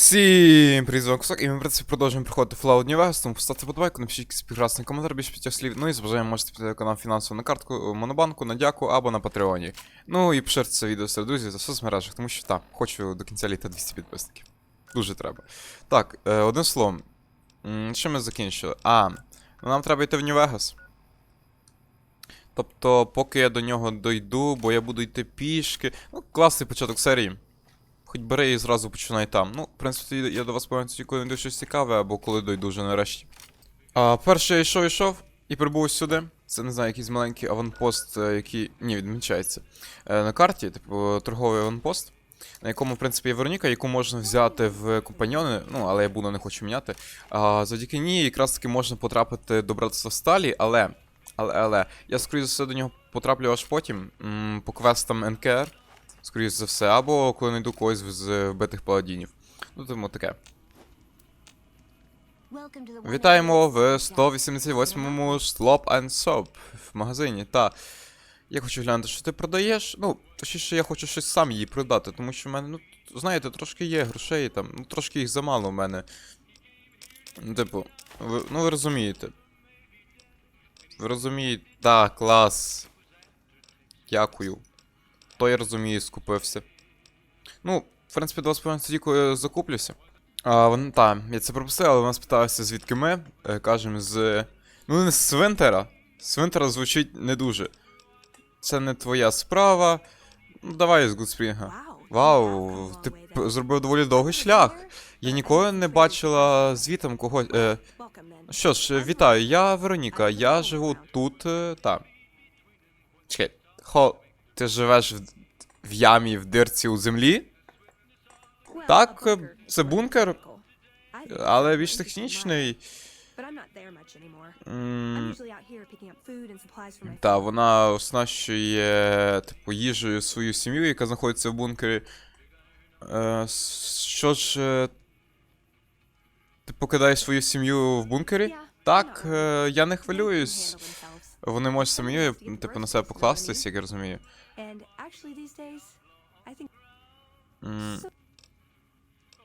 Всім привіт, з і ми, в принципі, продовжуємо проходити Fallout New Vegas, тому поставте подобайку, напишіть якийсь прекрасний коментар, більше п'ятьох слів. Ну і з бажанням можете підтримати канал фінансово на картку е, Монобанку, на дяку або на Патреоні. Ну і поширте це відео серед друзів за соцмережах, тому що так, хочу до кінця літа 200 підписників. Дуже треба. Так, е, одним словом, що ми закінчили? А, ну нам треба йти в Нью-Вегас. Тобто, поки я до нього дойду, бо я буду йти пішки. Ну, класний початок серії. Хоч бери і зразу починай там. Ну, в принципі, я до вас повернуся, коли знайду щось цікаве, або коли дойду вже нарешті. А, перше я йшов, йшов і прибув сюди. Це не знаю, якийсь маленький аванпост, е, який. Ні, відмічається. Е, на карті, типу, торговий аванпост, на якому, в принципі, є Вероніка, яку можна взяти в компаньйони, ну, але я буду не хочу міняти. А, завдяки ній якраз таки можна потрапити до братства сталі, але. Але, але, я скоріше за все до нього потраплю аж потім, по квестам НКР скоріш за все, або коли знайду когось з вбитих паладінів. Ну, тому таке. Вітаємо в 188-му Slop and Soap в магазині. Та. Я хочу глянути, що ти продаєш. Ну, точніше, я хочу щось сам їй продати, тому що в мене, ну, знаєте, трошки є грошей там, ну трошки їх замало в мене. Ну, типу, ви, ну ви розумієте. Ви розумієте. Так, клас. Дякую. То я розумію, скупився. Ну, в принципі, до вас повинен тоді, коли я закуплюся. А, вон, та, я це пропустив, але вона спиталася, звідки ми. Е, кажемо, з. Ну, не з Свинтера. Свинтера звучить не дуже. Це не твоя справа. Ну, давай з Гудспрінга. Вау, ти зробив доволі довгий шлях. Я ніколи не бачила звітом когось. Е, що ж, вітаю, я Вероніка, я живу тут. Е, та. Чекай, хо. Ти живеш в, в ямі в дирці у землі? Так, е, це бункер, Але більш технічний. М, Та, вона оснащує, типу, їжею свою сім'ю, яка знаходиться в бункері. Е, що ж. е, Ти покидаєш свою сім'ю в бункері? Так, я не хвилююсь. Вони можуть самі, типу, на себе покластись, як я розумію. М,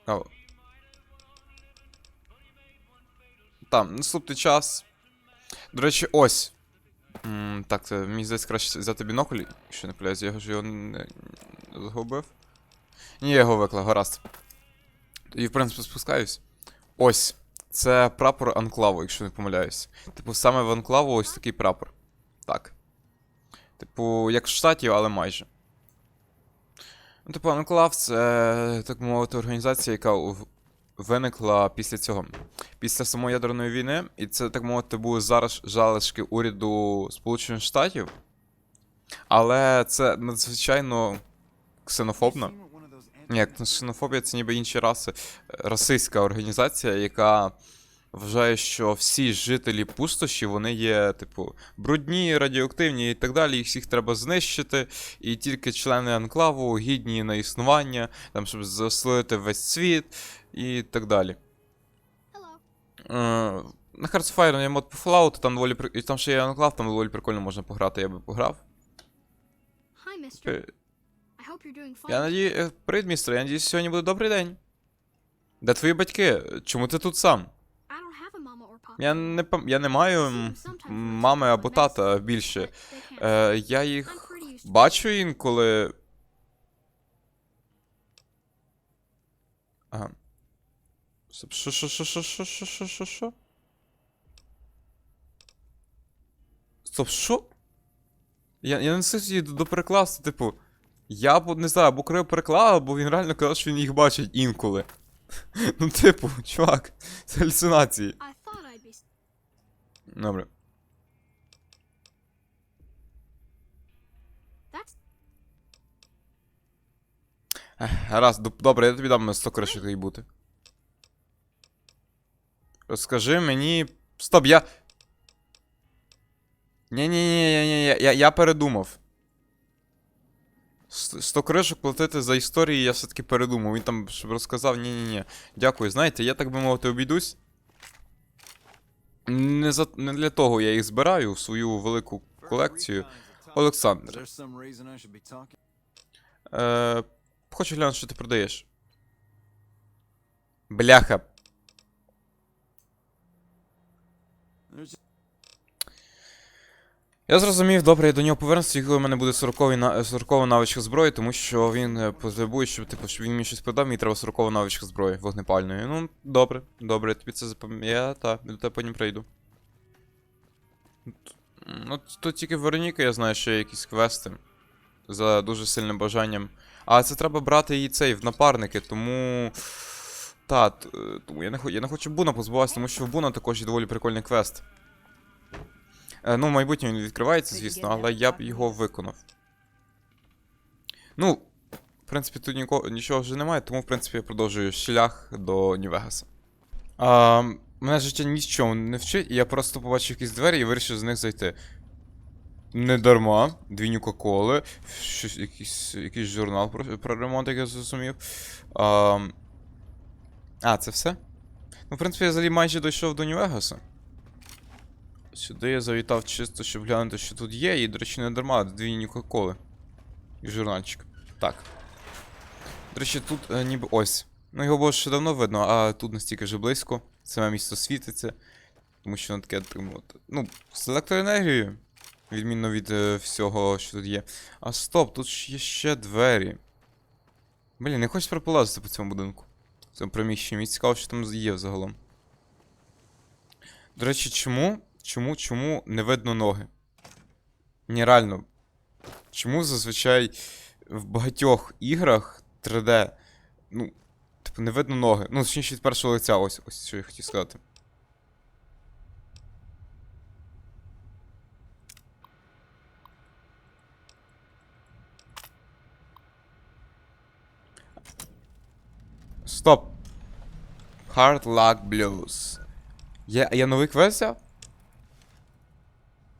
о. Там, наступний час. До речі, ось. М, так, це, мені здається, краще взяти бінокль, якщо не пляюсь, я ж його не не загубив. Ні, я його виклав, гаразд. І, в принципі, спускаюсь. Ось. Це прапор анклаву, якщо не помиляюсь. Типу, саме в анклаву ось такий прапор. Так. Типу, як в штаті, але майже. Ну, типу, Анклав це, так мовити, організація, яка виникла після цього. Після самої ядерної війни, і це, так мовити, були зараз залишки уряду Сполучених Штатів. Але це надзвичайно ксенофобно. Ні, ксенофобія це ніби інші раси. Расистська організація, яка вважає, що всі жителі пустоші, вони є, типу, брудні, радіоактивні і так далі. Їх всіх треба знищити. І тільки члени анклаву гідні на існування, там, щоб заселити весь світ і так далі. Е, на Hearts of є мод по Fallout, там доволі і там ще є анклав, там доволі прикольно можна пограти, я би пограв. Hi, mister. Е, I hope you're doing fine. Я надію. е, Привіт, містер, я надіюсь, сьогодні буде добрий день. Де твої батьки? Чому ти тут сам? Я не я не маю мами або тата більше. Е, я їх бачу інколи. Ага. Що, що, що, що, що, що, що, що, що? Стоп, що? Я, я не встиг її доперекласти, типу. Я б не знаю, або крив переклав, або він реально казав, що він їх бачить інколи. Ну, типу, чувак, це галюцинації. Добре. Доб- добре, я тобі дам 100 краще їй бути. Розкажи мені. Стоп, я. ні ні ні ні ні я, я передумав. 100 кришок платити за історії я все-таки передумав. Він там щоб розказав, ні ні ні Дякую, знаєте, я так би мовити обійдусь. Не, за... не для того я їх збираю в свою велику колекцію. Олександр. Е, хочу глянути, що ти продаєш. Бляха. Я зрозумів, добре, я до нього повернуся, коли в мене буде 40 на... 40 навичка зброї, тому що він е, потребує, щоб, типу, щоб він мені щось продав, мені треба 40 навичка зброї вогнепальної. Ну, добре, добре, тобі це запам'ятаю. Я та, до тебе потім прийду. Ну, тут тільки Вероніка, я знаю, що є якісь квести. За дуже сильним бажанням. А це треба брати її цей в напарники, тому. Та, е, тому я не, хо- я не хочу Буна позбуватися, тому що в Буна також є доволі прикольний квест. Е, ну, в майбутньому він відкривається, звісно, але я б його виконав. Ну, в принципі, тут ніко, нічого вже немає, тому, в принципі, я продовжую шлях до Нью-Вегаса. А, мене життя нічого не вчить, і я просто побачив якісь двері і вирішив з них зайти. Не дарма, дві Нюка-Коли, якийсь, якийсь журнал про, про ремонт, як я зрозумів. А, а, це все? Ну, в принципі, я взагалі майже дійшов до Нью-Вегаса. Сюди я завітав чисто, щоб глянути, що тут є, і, до речі, не дарма, дві Нюка-Коли. І журнальчик. Так. До речі, тут е, ніби ось. Ну, його було ще давно видно, а тут настільки вже близько. Саме місто світиться. Тому що воно таке, так ну, з електроенергією. Відмінно від е, всього, що тут є. А стоп, тут ж є ще двері. Блін, не хочеш прополазити по цьому будинку. В цьому приміщенні. Мені цікаво, що там є взагалом. До речі, чому? Чому, чому не видно ноги? Ні, реально. Чому зазвичай в багатьох іграх 3D, ну, типу, не видно ноги. Ну, точніше від першого лиця, ось, ось що я хотів сказати. Стоп. Hard Luck Blues. Є, я новий квест взяв?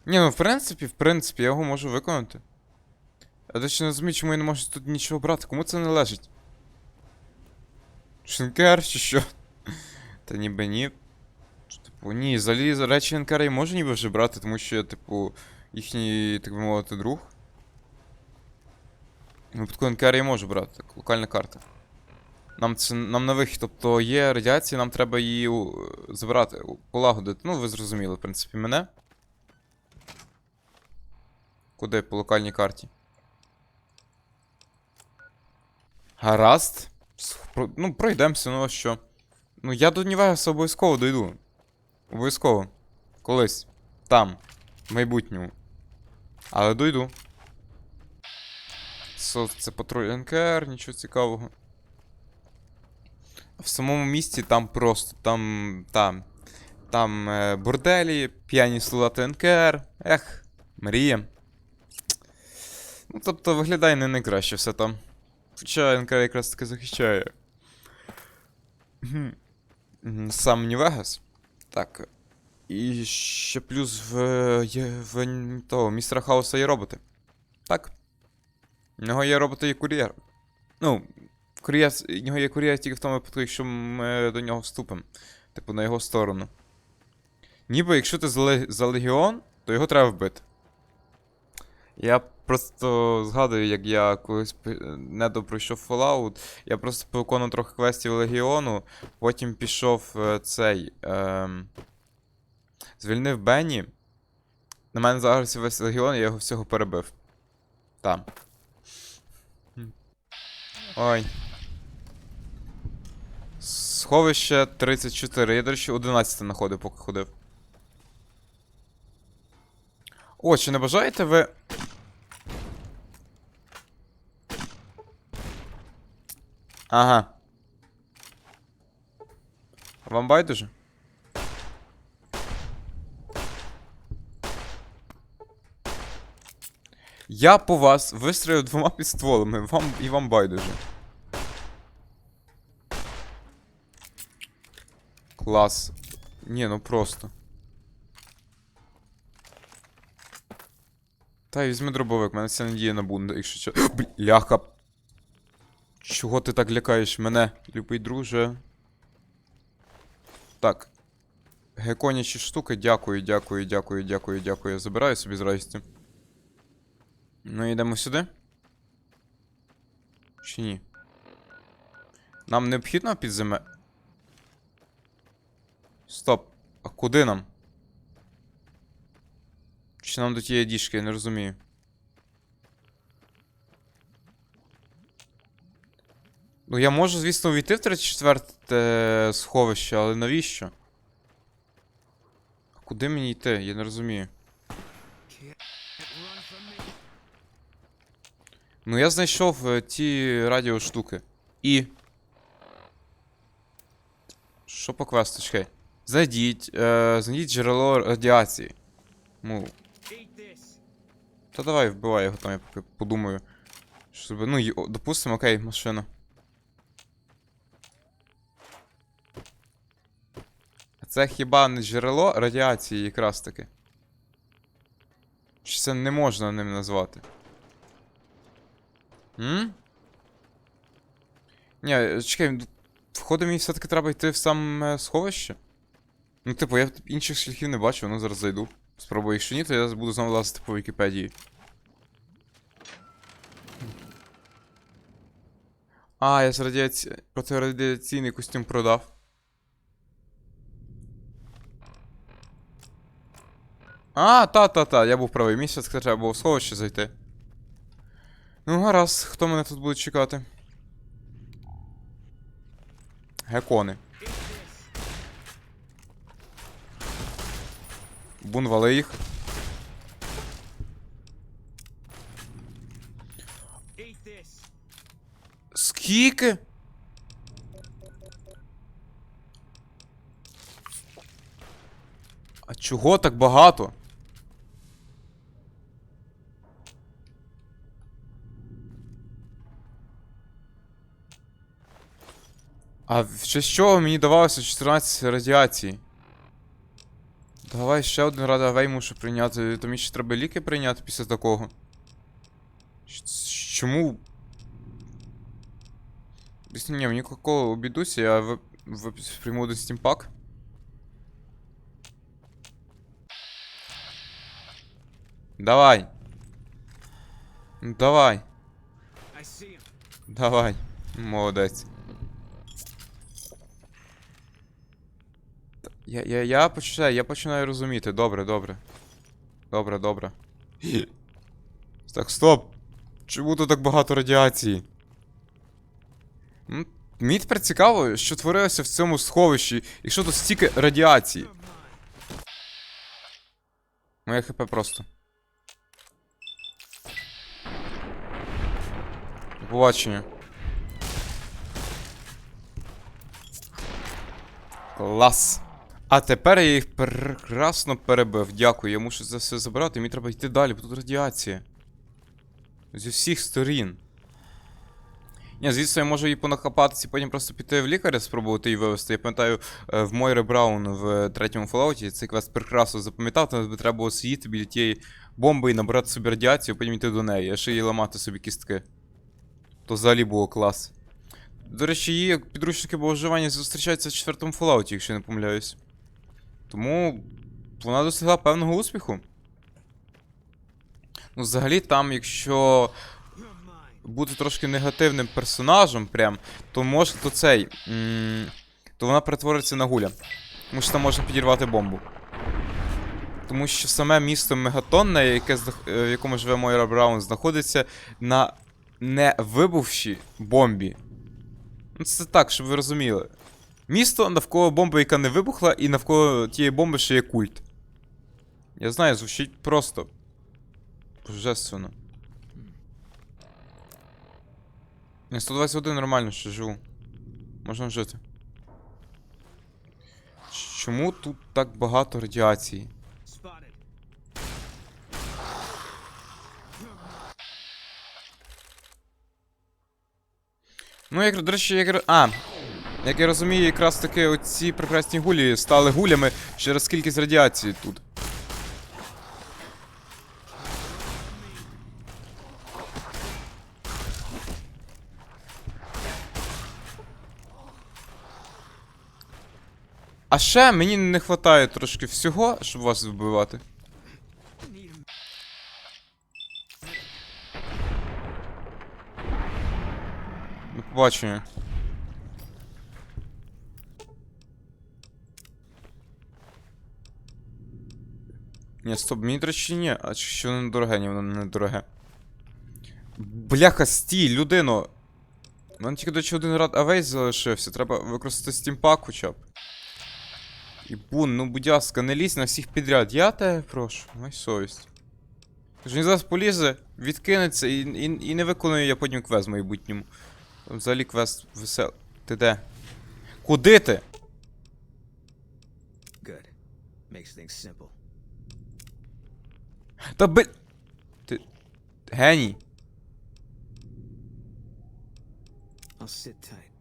Ні, ну в принципі, в принципі, я його можу виконати. Я досі не розумію, чому я не можу тут нічого брати. Кому це належить? Шинкер чи що? Та ніби ні. Типу, ні, взагалі речі Енкера я можу ніби вже брати, тому що я, типу, їхній, так би мовити, друг. Випадку Енкера я можу брати, так, локальна карта. Нам це нам на вихід, тобто є радіація, нам треба її забрати, у- полагодити. Ну, ви зрозуміли, в принципі, мене. Куди по локальній карті? Гаразд. Ну, пройдемося, ну а що. Ну, я до Нівегаса обов'язково дойду. Обов'язково. Колись. Там. В майбутньому. Але дойду. Со, це патруль НКР, нічого цікавого. В самому місті там просто, там. Там. Там е, борделі, п'яні солдати НКР. Ех, мрія. Ну, тобто виглядає не найкраще все там. Хоча НК якраз таки захищає. Сам Нью-Вегас. Так. І ще плюс в. В того, містера Хауса є роботи. Так. У нього є роботи і кур'єр. Ну, кур'єр. У нього є кур'єр тільки в тому випадку, якщо ми до нього вступимо. Типу, на його сторону. Ніби якщо ти за легіон, то його треба вбити. Я просто згадую, як я колись недо пройшов Fallout. Я просто повиконував трохи квестів Легіону, потім пішов е, цей. ем, звільнив Бенні. На мене загрився весь легіон, я його всього перебив. Там. Ой. Сховище 34. Я, до речі, 11 знаходив, поки ходив. О, чи не бажаєте ви. Ага. Вам байдуже? Я по вас вистрілив двома підстволами, вам і вам байдуже. Клас. Ні, ну просто. Та візьми дробовик, мене вся надія на бунда, якщо що. Бляха. Чого ти так лякаєш мене, любий друже? Так. Геконячі штуки, дякую, дякую, дякую, дякую, дякую. Я забираю собі з радістю. Ну, йдемо сюди. Чи ні? Нам необхідно підземе. Стоп. А куди нам? Чи нам до тієї діжки, я не розумію. Ну, я можу, звісно, увійти в 34 сховище, але навіщо? А куди мені йти? Я не розумію. Ну, я знайшов е, ті радіоштуки. І. Що по квесту, чекай. Зайдіть, е, знайдіть джерело радіації. Ну. Та давай вбивай його там, я поки подумаю. Що зроби- Ну, допустимо, окей, машина. Це хіба не джерело радіації якраз таки? Чи це не можна ним назвати? М? Ні, чекай, входу мені все-таки треба йти в саме сховище. Ну, типу, я інших шляхів не бачу, ну зараз зайду. Спробую, якщо ні, то я буду знову лазити по Вікіпедії. А, я з радіаці... протирадіаційний костюм продав. А, та-та-та, я був правий. Місяць треба було в сховище зайти. Ну, гаразд, хто мене тут буде чекати? Гекони. Бун вали їх. Скільки? А чого так багато? А в честь чого мені давалося 14 радіації? Давай ще один радавей мушу прийняти. То мені ще треба ліки прийняти після такого. Чому? Після ні, мені кока обійдуся, я в, в, прийму один стімпак. Давай. Давай. Давай. Молодець. Я, я, я починаю, я починаю розуміти. Добре, добре. Добре, добре. Так, стоп. Чому тут так багато радіації? Мені тепер цікаво, що творилося в цьому сховищі, і що тут стільки радіації. Моє хп просто. До побачення. Клас. А тепер я їх прекрасно перебив. Дякую, я мушу це все забирати, мені треба йти далі, бо тут радіація. Зі всіх сторін. Ні, звісно, я можу її понахапатися і потім просто піти в лікаря, спробувати її вивести. Я пам'ятаю, е, в Мойре Браун в третьому Fallout цей квест прекрасно запам'ятав, там треба було сидіти біля тієї бомби і набирати собі радіацію, потім йти до неї, а ще її ламати собі кістки. То взагалі було клас. До речі, її підручники по виживанню зустрічаються в четвертому Fallout, якщо не помиляюсь. Тому вона досягла певного успіху. Ну, взагалі, там, якщо бути трошки негативним персонажем, прям, то може то цей. то вона перетвориться на гуля. Тому що там можна підірвати бомбу. Тому що саме місто Мегатонне, яке, е, в якому живе Мойра Браун, знаходиться на невибувшій бомбі. Ну, це так, щоб ви розуміли. Місто навколо бомби, яка не вибухла, і навколо тієї бомби ще є культ. Я знаю, звучить просто. Божественно. Ні, 121 нормально, що живу. Можна жити. Чому тут так багато радіації? Ну, як, до речі, як. А. Як я розумію, якраз таки оці прекрасні гулі стали гулями через кількість радіації тут. А ще мені не вистачає трошки всього, щоб вас вбивати. До побачення. Ні, стоп, мені, до ні. А що воно недороге? Ні, воно не дороге. Бляха, стій, людино. У тільки до речі, один рад авейс залишився. Треба використати стімпак хоча б. І бун, ну будь ласка, не лізь на всіх підряд. Я тебе прошу, май совість. Він зараз полізе, відкинеться і, і, і не виконує я потім квест в майбутньому. Взагалі квест весел. Ти де? Куди ти? Good. Makes things simple. Та би. Ти. Геній. I'll sit tight.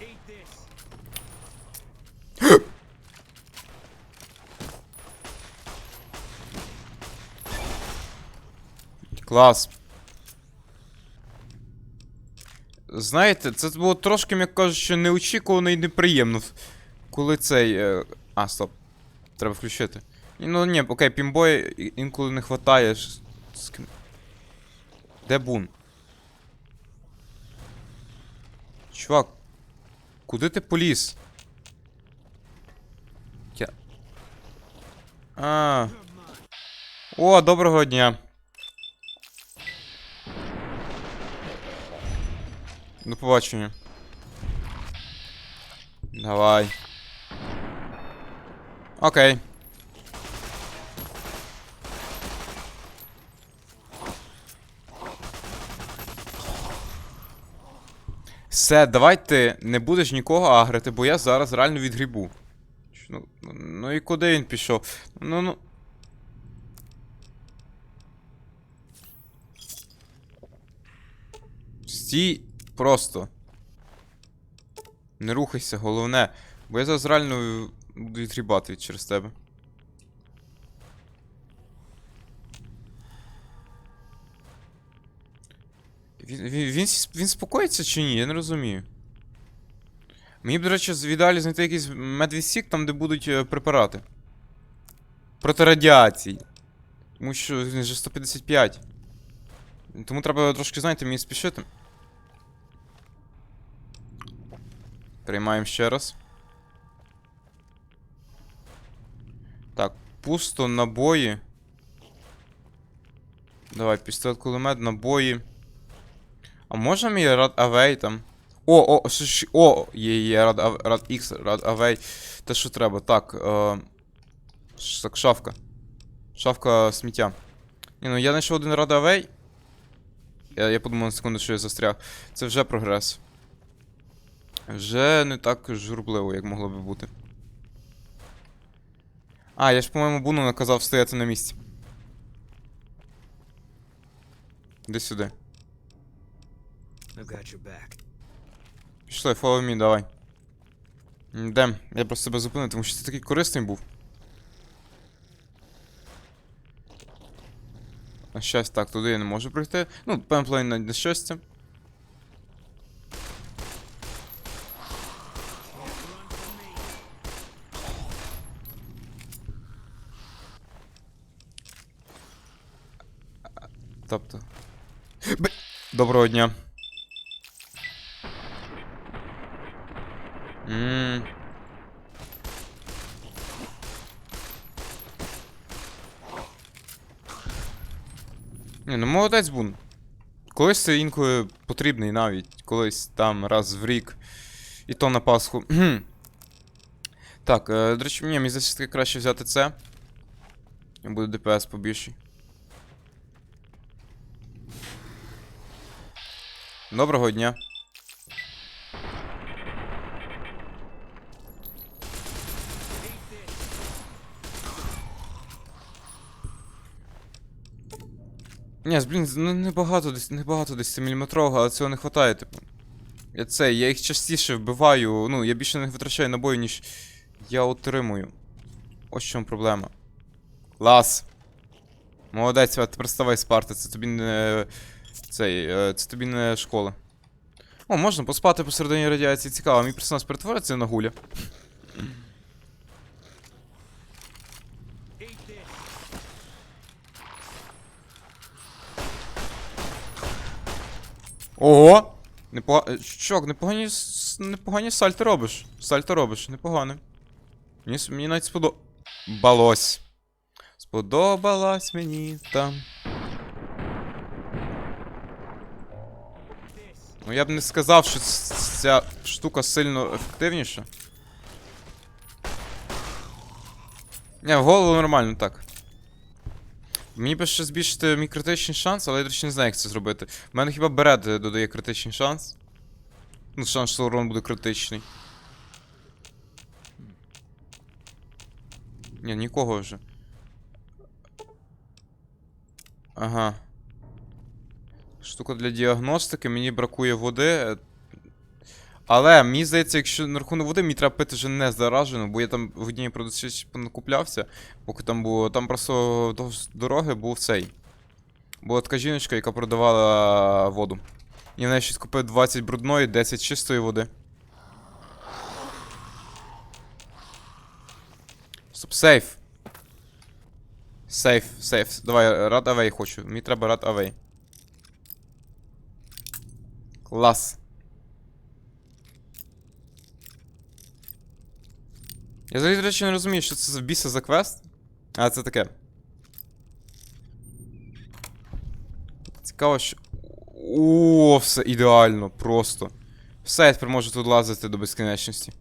Eat Знаєте, це було трошки, як кажучи, неочікувано і неприємно. Коли цей. е, А, стоп. Треба включити. Ну ні, окей, пімбоя і- інколи не хватає. Де бун? Чувак. Куди ти поліз? Я. А. О, доброго дня. До побачення. Давай. Окей. Все, давай ти не будеш нікого агрити, бо я зараз реально відгрібу. Ну, ну і куди він пішов? Ну ну. Стій просто. Не рухайся, головне. Бо я зараз реально буду відгрібати від- через тебе. Він, він, він, він спокоїться чи ні? Я не розумію. Мені б, до речі, в знайти якийсь медвісік, там, де будуть е, препарати. Проти радіації. Тому що він же 155. Тому треба трошки, знаєте, мені спішити. Приймаємо ще раз. Так, пусто набої. Давай, пістолет кулемет, набої. А можна мій рад авей там? О, о, що, ж- о, є, є, рад, Ав- рад X, рад авей. Те, що треба. Так, е, так, шафка. Шафка сміття. Ні, ну я знайшов один рад авей. Я, я подумав на секунду, що я застряг. Це вже прогрес. Вже не так журбливо, як могло би бути. А, я ж, по-моєму, Буну наказав стояти на місці. Іди сюди. Пішли, follow me, давай. Йдем. Я просто тебе зупинив, тому що ти такий корисний був. На щастя, так, туди я не можу прийти. Ну, пемплейн на, на щастя. Тобто. Б... Доброго дня. Ммм. Ні, ну молодець бун. Колись це інколи потрібний навіть. Колись там раз в рік. І то на Пасху. Так, е, до речі, ні, мені здається, краще взяти це. Буде ДПС побільший. Доброго дня. Ні, блін, ну небагато десь, небагато десь 7 але цього не вистачає, типу. Я це, я їх частіше вбиваю, ну, я більше не витрачаю набою, ніж я отримую. Ось чому проблема. Клас. Молодець, а тепер ставай Спарта, це тобі не. Цей, е, це тобі не школа. О, можна поспати посередині радіації, цікаво, мій персонаж перетвориться на гуля. Ого! Непога... Чувак, непогані, непогані сальто робиш. Сальто робиш, непогане. Мені, мені навіть сподобалось. Сподобалась мені там. Ну я б не сказав, що ця штука сильно ефективніша. Не, в голову нормально так. Мені би ще збільшити мій критичний шанс, але я, речі, не знаю, як це зробити. У мене хіба берет додає критичний шанс. Ну, шанс, що урон буде критичний. Ні, нікого вже. Ага. Штука для діагностики, мені бракує води. Але мені здається, якщо на рахунок води, мені треба пити вже не заражену, бо я там в одній продукції накуплявся, поки там було. Там просто вздовж дороги був цей. Була така жіночка, яка продавала воду. І в щось купив 20 брудної, 10 чистої води. Стоп, сейф. Сейф, сейф. Давай, рад авей хочу. Мені треба рад авей. Клас. Я взагалі, до речі, не розумію, що це за біса за квест. А, це таке. Цікаво, що. О, все ідеально, просто. Все, я тепер можу тут лазити до безкінечності.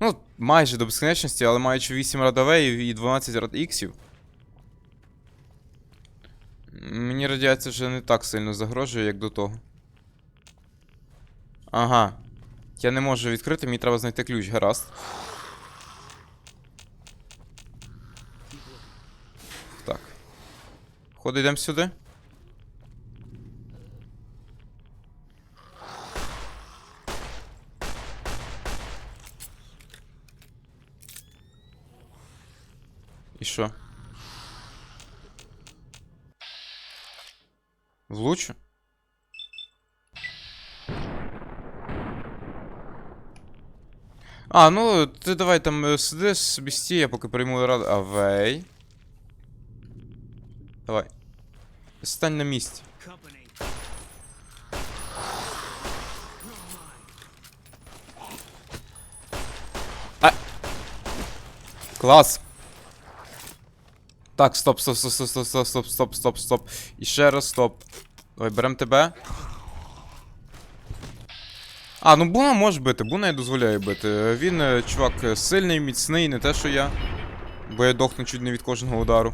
Ну, майже до безкінечності, але маючи 8 радавеїв і 12 рад іксів. Мені радіація вже не так сильно загрожує, як до того. Ага. Я не можу відкрити, мені треба знайти ключ, гаразд. Так. Ходи, йдемо сюди. І що? Влучу? А, ну, ти давай там е, сиди собі я поки прийму раду. Авей. Давай. Стань на місці. Company. Клас. Так, стоп, стоп, стоп, стоп, стоп, стоп, стоп, стоп, стоп, стоп. І ще раз стоп. Давай, берем тебе. А, ну Буна може бити, Буна я дозволяю бити. Він, е, чувак, е, сильний, міцний, не те, що я. Бо я дохну чуть не від кожного удару.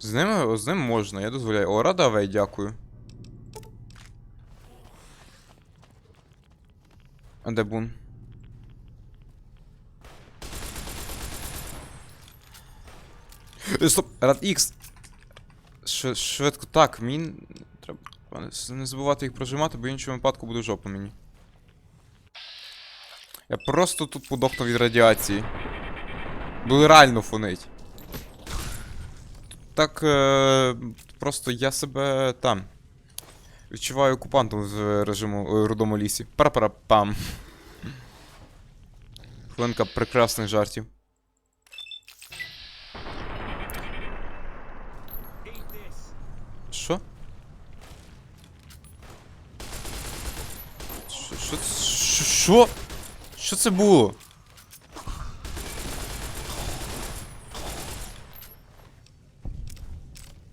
З ним, з ним можна, я дозволяю. О, рада авей, дякую. А де Бун? Е, Стоп, Рад Ікс. Швидко. Так, мені. С- не забувати їх прожимати, бо в іншому випадку буде жопа мені. Я просто тут подохну від радіації. Були реально фонить. Так. Е- просто я себе там. Відчуваю окупантом з режиму е, рудому лісі. Пара-пара-пам. Хвилинка прекрасних жартів. Що? Це- Що? Що? Це було?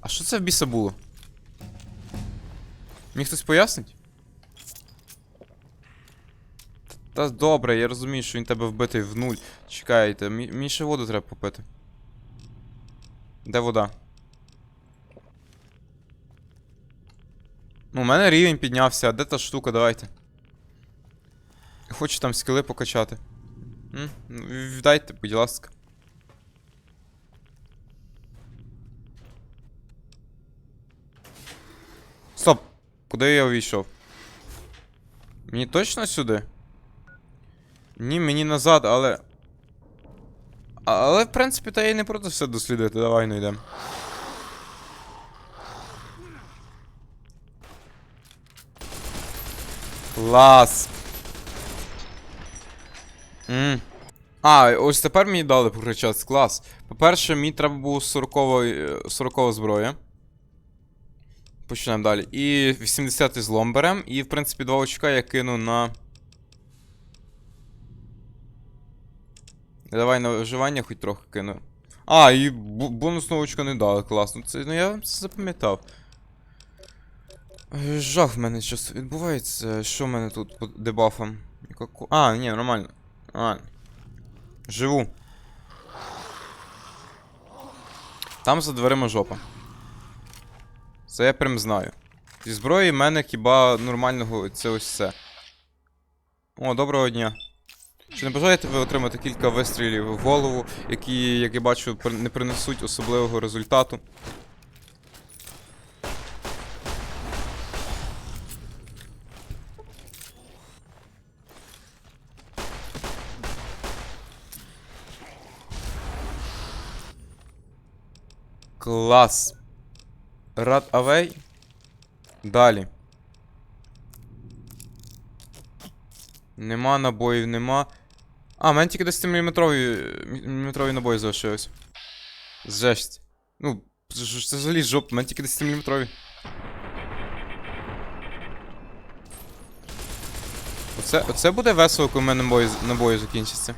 А що це в біса було? Мені хтось пояснить? Та добре, я розумію, що він тебе вбитий в нуль. Чекайте, мені ще воду треба попити. Де вода? Ну, у мене рівень піднявся, а де та штука, давайте. Хочу там скіли покачати. Ну, Віддайте, будь ласка. Стоп! Куди я увійшов? Мені точно сюди? Ні, мені назад, але. Але, в принципі, та я й не проти все дослідити, давай ну йдемо. Клас. М. А, ось тепер мені дали прокричати клас. По-перше, мені треба було 40 40 зброя. Почнемо далі. І 80 злом берем. І, в принципі, два очка я кину на. Давай на виживання хоч трохи кину. А, і бонусного очка не дали, класно. Це, ну я це запам'ятав. Е, Жах в мене щось відбувається. Що в мене тут по дебафам? А, ні, нормально. Нормально. Живу. Там за дверима жопа. Це я прям знаю. Зі зброї в мене хіба нормального це ось це. О, доброго дня. Чи не бажаєте ви отримати кілька вистрілів в голову, які, як я бачу, не принесуть особливого результату? Клас. Рад авей. Далі. Нема набоїв, нема. А, в мене тільки 10 мм набої залишилось. Жесть. Ну, це взагалі жоп, в мене тільки 10 мм. Оце, оце буде весело, коли в мене набої, набої закінчаться.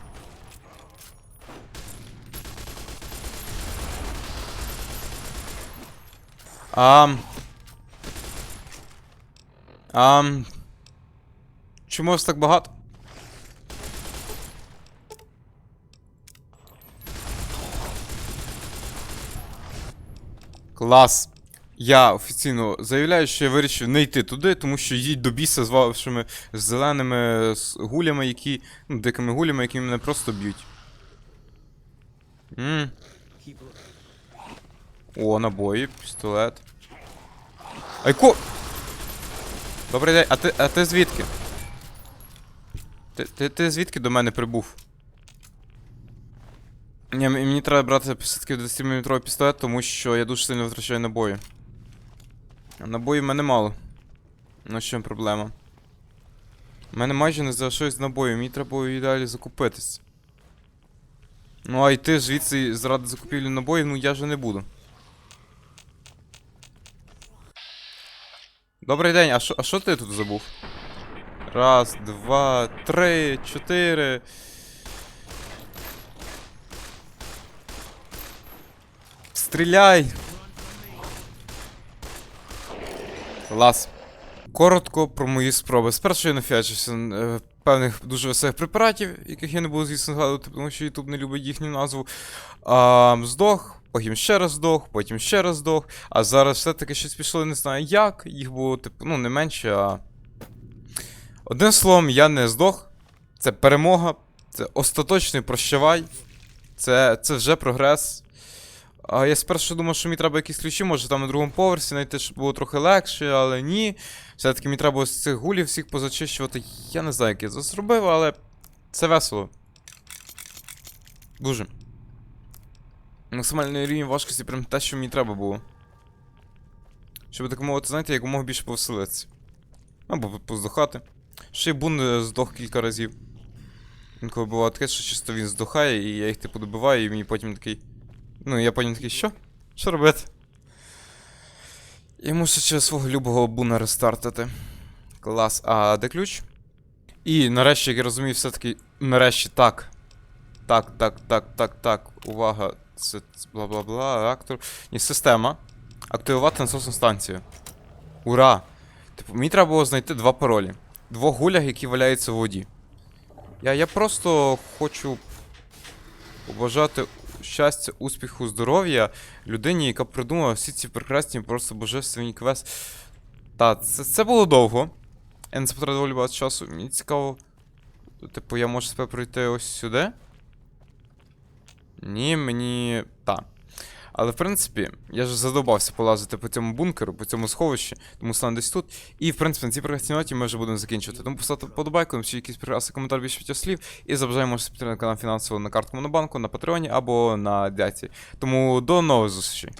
Ам. Ам. Чому вас так багато? Клас. Я офіційно заявляю, що я вирішив не йти туди, тому що їдь до біса з вашими зеленими гулями, які. Ну, дикими гулями, які мене просто б'ють. Ммм. О, набої, пістолет. Айко! Добрий день, а ти, а ти звідки? Ти, ти, ти звідки до мене прибув? Ні, мені треба брати все-таки 10-мм пістолет, тому що я дуже сильно витрачаю набої. А набоїв в мене мало. Ну, що проблема? У мене майже не залишилось набоїв, мені треба і далі закупитись. Ну, а йти звідси заради закупівлі набоїв, ну я же не буду. Добрий день, а що а що ти тут забув? Раз, два, три, чотири. Стріляй! Клас. Коротко про мої спроби. Спершу я нафіачився е, певних дуже веселих препаратів, яких я не буду, звісно, згадувати, тому що YouTube не любить їхню назву. А, здох, потім ще раз здох, потім ще раз здох. А зараз все-таки щось пішло, не знаю як. Їх було, типу, ну, не менше, а. Одним словом, я не здох. Це перемога, це остаточний прощавай. Це, це вже прогрес. А я спершу думав, що мені треба якісь ключі, може там на другому поверсі знайти, щоб було трохи легше, але ні. Все-таки мені треба ось цих гулів всіх позачищувати. Я не знаю, як я це зробив, але це весело. Дуже. Максимальний рівень важкості прям те, що мені треба було. Щоб так мовити, знаєте, якомога більше повеселитися. Або поздохати. Ще й бун е, здох кілька разів. Інколи буває таке, що чисто він здохає, і я їх типу добиваю, і мені потім такий. Ну, я потім такий, що? Що робити? Я мушу ще свого любого буна рестартити. Клас. А де ключ? І нарешті, як я розумію, все-таки. Нарешті так. Так, так, так, так, так. Увага. Це це бла-бла-бла, реактор. Ні, система. Активувати насосну станцію. Ура! Типу, мені треба було знайти два паролі. Двох гулях, які валяються в воді. Я, я просто хочу побажати щастя, успіху, здоров'я людині, яка придумала всі ці прекрасні, просто божественні квест. Та, це, це було довго. Я не це доволі багато часу. Мені цікаво. Типу, я можу себе пройти ось сюди. Ні, мені. Та. Але в принципі, я ж задобався полазити по цьому бункеру, по цьому сховищі, тому стану десь тут. І в принципі на цій прекрасній ноті ми вже будемо закінчувати. Тому поставте подобайку, напишіть якийсь прекрасний коментар більше п'яти слів. І забажаємо можете підтримати канал фінансово на картку Монобанку, на Патреоні або на Дяті. Тому до нових зустрічей.